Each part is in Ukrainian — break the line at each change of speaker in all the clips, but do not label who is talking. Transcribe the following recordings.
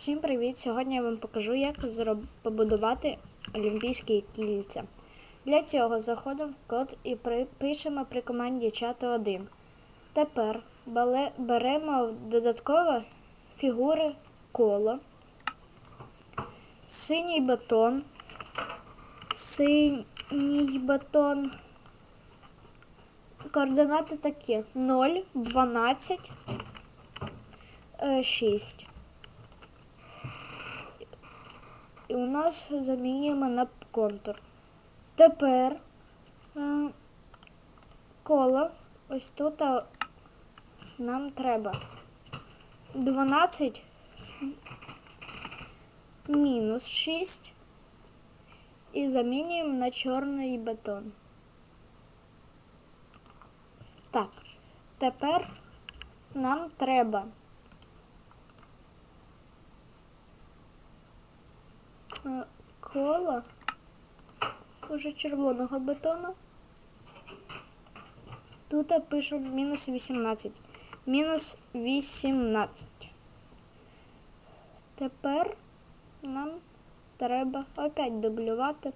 Всім привіт! Сьогодні я вам покажу, як побудувати олімпійські кільця. Для цього заходимо в код і пишемо при команді чату 1. Тепер беремо додатково фігури коло, синій батон, синій батон. Координати такі 0, 12, 6. І у нас замінюємо на контур. Тепер е, коло ось тут нам треба 12 мінус 6 і замінюємо на чорний бетон. Так, тепер нам треба е, коло уже червоного бетону. Тут пишу мінус 18. Мінус 18. Тепер нам треба опять дублювати.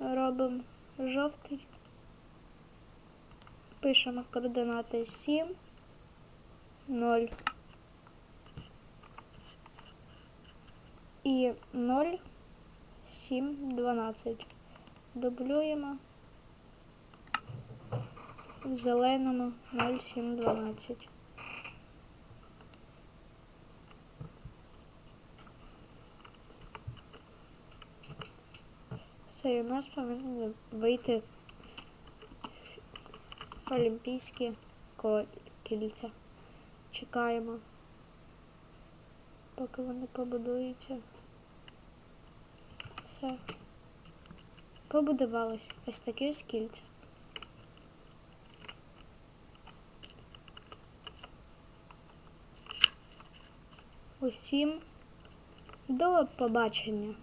Робимо жовтий. Пишемо координати 7, 0. І 0, 7, 12. Дублюємо в зеленому 0, 7, 12. Все, у нас повинні вийти олімпійські кільця. Чекаємо поки вони побудуються. Все. Побудувалось. Ось такі ось кільця. Усім до побачення.